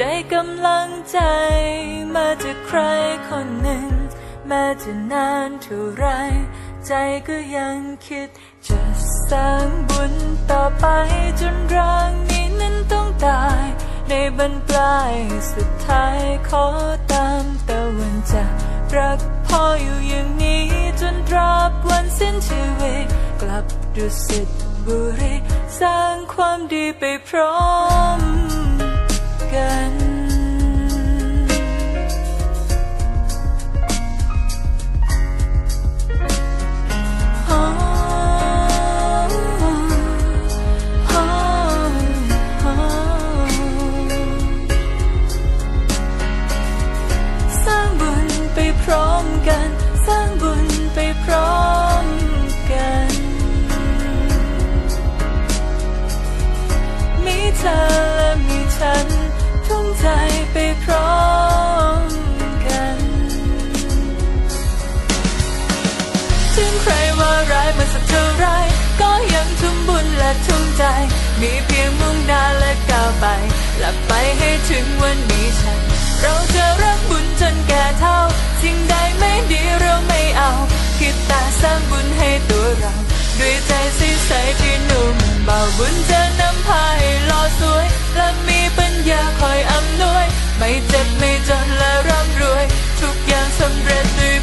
ได้กำลังใจ มาจากใครคนหนึ่งแม้จะนานเท่าไร ใจก็ยังคิด จะสร้างบุญต่อไปจนร่างนี้นั้นต้องตาย ในบรรปลายสุดท้ายขอตามตะวันจากรักพ่ออยู่อย่างนี้จนตราบวันสิ้นชีวิต กลับดุสิตบุรี สร้างความดีไปพร้อม กั ใจ มีเพียงมุ่งหน้าและก้าวไป หลับไปให้ถึงวันนี้ฉัน เราจะรักบุญจนแก่เท่าสิ่งใดไม่ดีเราไม่เอา คิดแต่สร้างบุญให้ตัวเรา ด้วยใจใสที่นุ่มเบาบุญจะนำพาให้หล่อสวย และมีปัญญาคอยอำนวย ไม่เจ็บไม่จนและร่ำรวย ทุกอย่างสำเร็จด้วย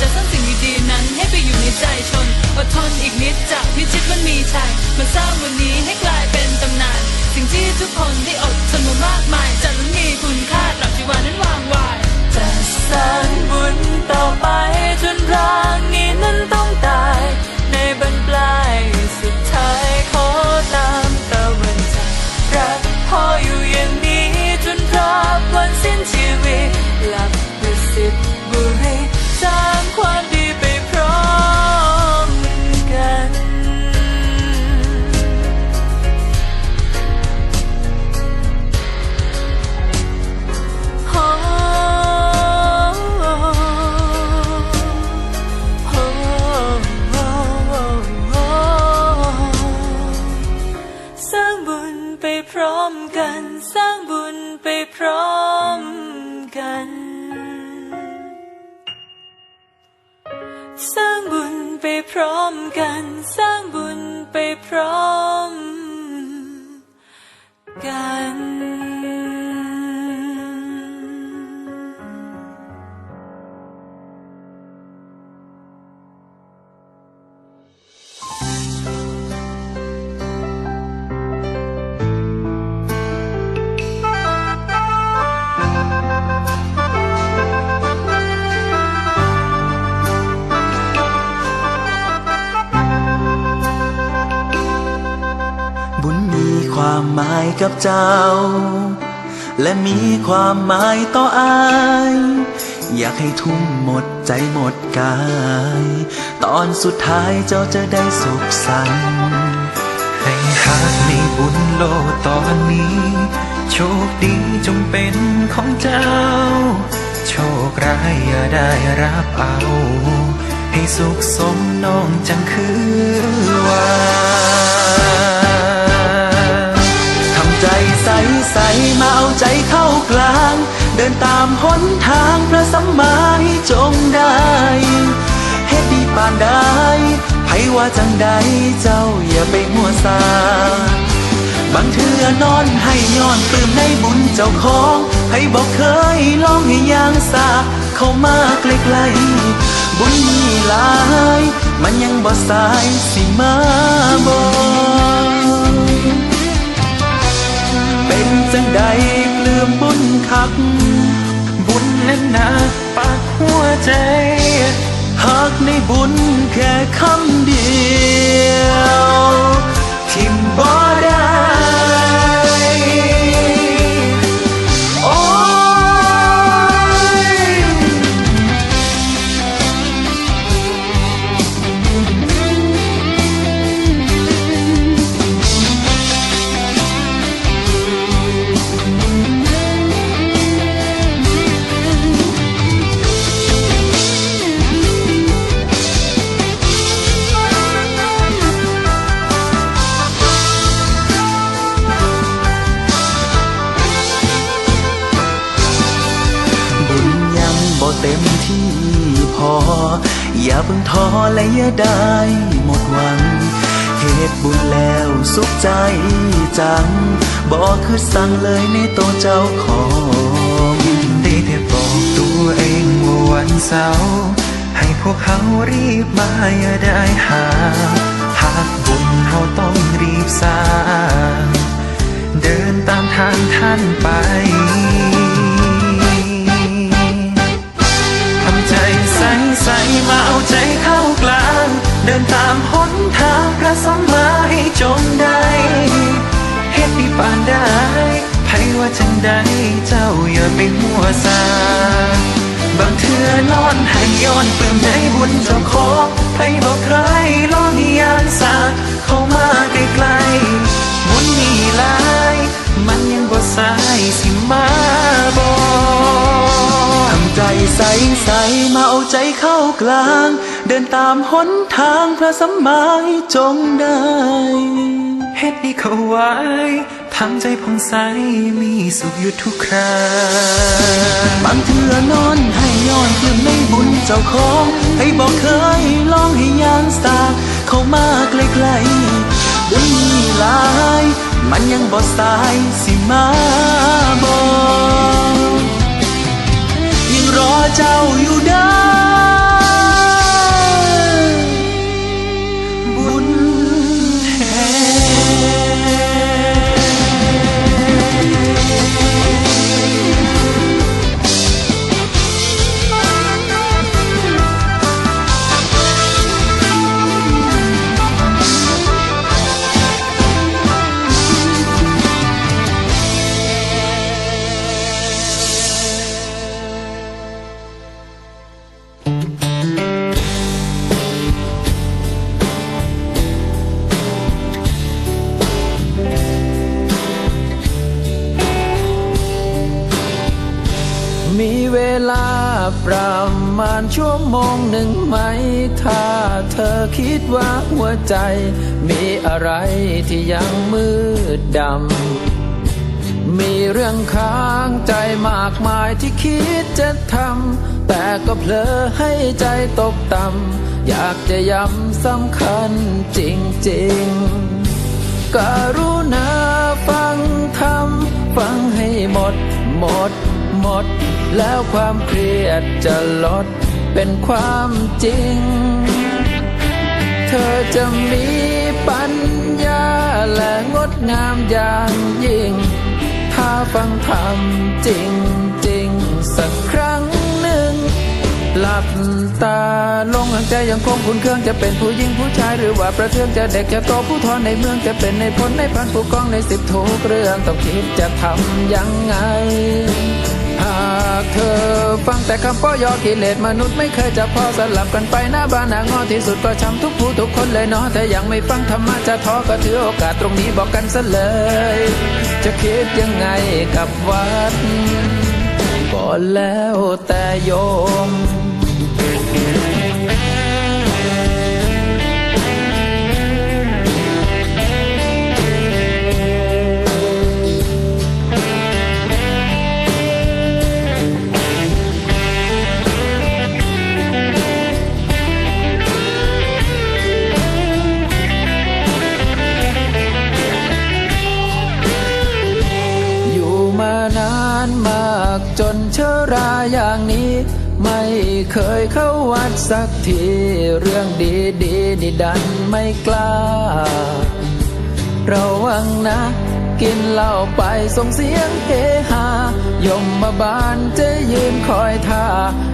จะสร้างสิ่งดีๆนั้นให้ไปอยู่ในใจชนอดทนอีกนิดจะพิชิตมันมีชัยมาสร้างวันนี้ให้กลายเป็นตำนาน สิ่งที่ทุกคนได้อดทนมามากมายจะล้นมีคุณค่าหลับชีวานั้นวางวายจะสร้างบุญต่อไปจนร่างนี้นั้น กันสร้างบุญไปพร้อมกัน สร้างบุญไปพร้อมกัน สร้างบุญไปพร้อมกัน หมายกับเจ้า และมีความหมายต่ออาย อยากให้ทุ่มหมดใจหมดกาย ตอนสุดท้ายเจ้าจะได้สุขสันต์ให้หักในบุญโลตอนนี้ โชคดีจงเป็นของเจ้า โชคร้ายอย่าได้รับเอาใให้สุขสมน้องจังคือว่า ใสมาเอาใจเข้ากลาง เดินตามหนทางพระสัมมาให้จงได้เฮ็ดดีปานใดไผว่าจังใดเจ้าอย่าไปมัวซาบางเทื่อนอนให้ย้อนปลื้มในบุญเจ้าของให้บอกเคยลองให้ยางสาเข้ามาใกล้ๆบุญมีหลาย มันยังบ่สายสิมาบอก นจังใดปลื้มบุญคัก บุญนั้นนาปากหัวใจหากในบุญแค่คำเดียว ทิมบ่ได้ เหตุบุญแล้วสุขใจจังบ่คือสั่งเลยในตัวเจ้าของได้แต่บอกตัวเองว่าวันเสาร์ให้พวกเขารีบมาอย่าได้หาหากบุญเขาต้องรีบสร้างเดินตามทางท่านไปทำใจใสใสมาเอาใจเข้ากลาง เดินตามหนทาง พระสัมมาให้จงได้เฮ็ดดีปานได้ไผว่าจังใดเจ้าอย่าไปมัวซาบางเทื่อนอนให้ย้อนเปลื้มในบุญเจ้าของไผบอกใครลองยานสาเข้ามาใกล้ๆบุญมีหลายมันยังบ่สายสิมาบอกทำใจใสใสๆมาเอาใจเข้ากลาง เดินตามหนทางพระสัมมาให้จงได้เฮ็ดดีเข้าไว้ทำใจผ่องใสมีสุขอยู่ทุกคราบางเทื่อนอนให้ย้อนคืนในบุญเจ้าของ ให้บอกเคยลองให้ยางสาเข้ามาใกล้ๆบุญมีหลาย มันยังบ่สายสิมาบอกยังรอเจ้าอยู่ได้ ชั่วโมงหนึ่งไหม ถ้าเธอคิดว่าหัวใจ มีอะไรที่ยังมืดดำ มีเรื่องค้างใจมากมายที่คิดจะทำ แต่ก็เผลอให้ใจตกต่ำ อยากจะย้ำสำคัญจริงๆกรุณาฟังทำฟังให้หมด หมด หมด แล้วความเครียดจะลด เป็นความจริง เธอจะมีปัญญาและงดงามอย่างยิ่ง ถ้าฟังธรรมจริงจริงสักครั้งหนึ่ง หลับตาลงหายใจยังคงคุณเครื่องจะเป็นผู้หญิงผู้ชายหรือว่าประเทืองจะเด็กจะโตผู้ทอนในเมืองจะเป็นในพลในพันผู้กองในสิบทุกเรื่องต้องคิดจะทำยังไงากเธอ ฟังแต่คำป้อยอกิเลสมนุษย์ไม่เคยจะพอสลับกันไปหน้าบ้านหน้างอที่สุดก็ช้ำทุกผู้ทุกคนเลยเนาะแต่ยังไม่ฟังธรรมะจะท้อก็ถือโอกาสตรงนี้บอกกันซะเลย จะคิดยังไงกับวัดก็แล้วแต่โยมานมากจนเชอราอย่างนี้ ไม่เคยเข้าวัดสักที เรื่องดีดีนี่ดันไม่กล้า ระวังนะ กินเหล้าไปส่งเสียงเฮฮายมมาบานจะยืนคอยท่า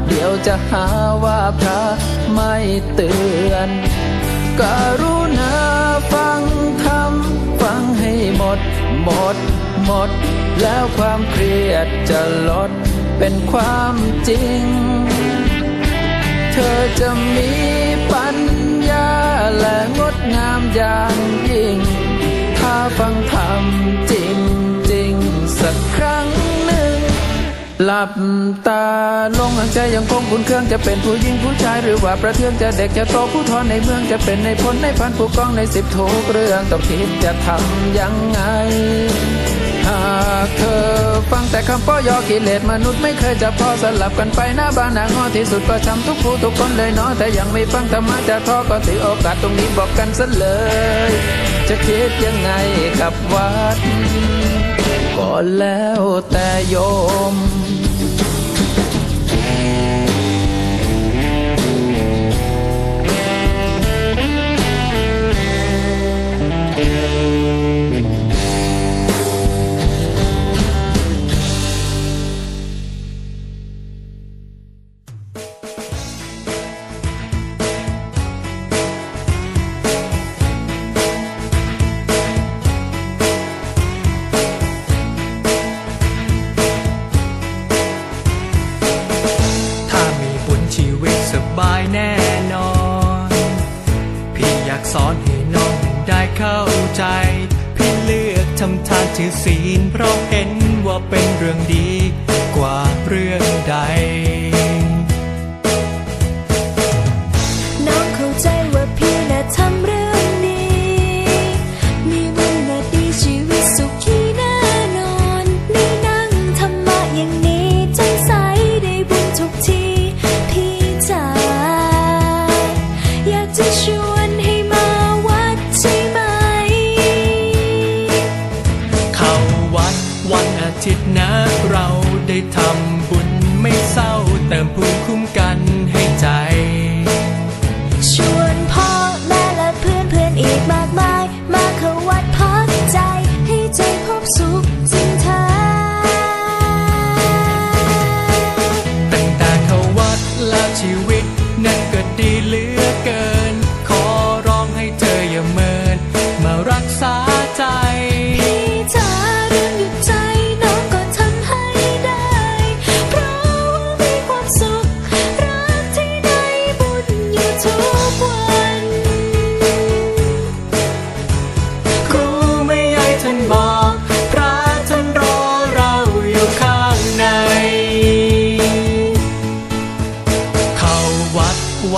เดี๋ยวจะหาว่าพระไม่เตือนกรุณาฟังธรรมฟังให้หมดหมด หมด แล้วความเครียดจะลดเป็นความจริง เธอจะมีปัญญาและงดงามอย่างยิ่ง ถ้าฟังธรรมจริงจริงสักครั้งหนึ่ง หลับตาลงหางใจยังคงบุญเครื่องจะเป็นผู้หญิงผู้ชายหรือว่าประเทืองจะเด็กจะโตผู้ทอนในเมืองจะเป็นในพลในพันผู้กองในสิบทุกเรื่องต้องคิดจะทำยังไง หากเธอฟังแต่คำป้อยอกิเลสมนุษย์ไม่เคยจะพอสลับกันไปหน้าบ้านหน้างอที่สุดก็ช้ำทุกผู้ทุกคนเลยเนาะแต่ยังไม่ฟังธรรมะจะท้อก็ถือโอกาสตรงนี้บอกกันซะเลย จะคิดยังไงกับวัดก็แล้วแต่โยม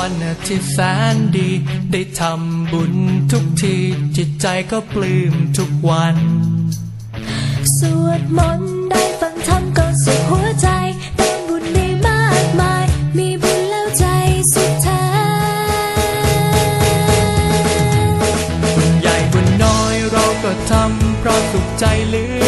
วันอาทิตย์แสนดี ได้ทำบุญทุกที จิตใจก็ปลื้มทุกวัน สวดมนต์ได้ฟังธรรมก็สุขหัวใจเติมบุญได้มากมาย มีบุญแล้วใจสุขแท้บุญใหญ่บุญน้อยเราก็ทำเพราะสุขใจเหลือ